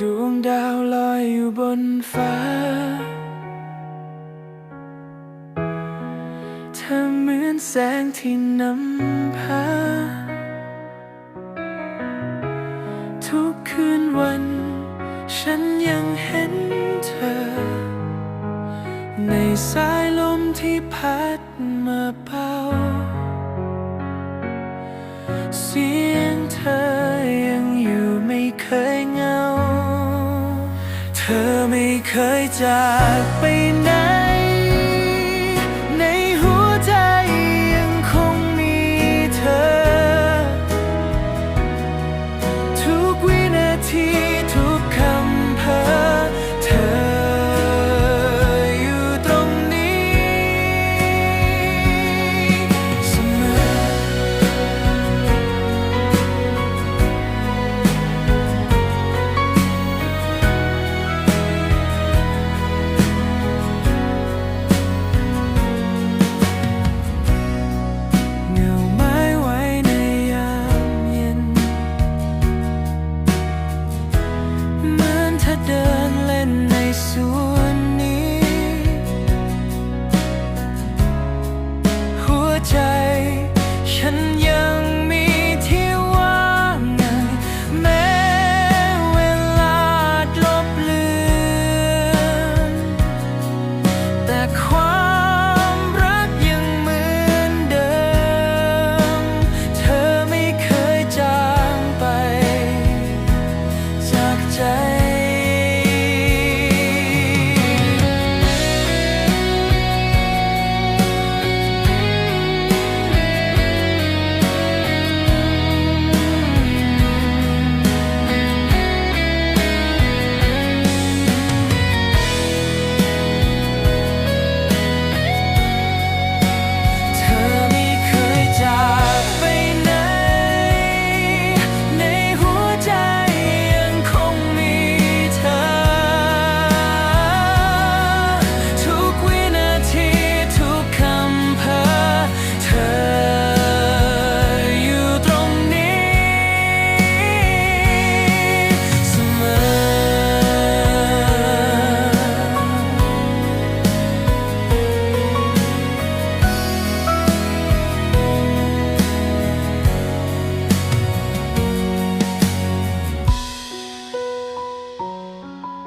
ดวงดาวลอยอยู่บนฟ้า เธอเหมือนแสงที่นำพา ทุกคืนวัน ฉันยังเห็นเธอ ในสายลมที่พัดมาพัด่เคยจากไปไหน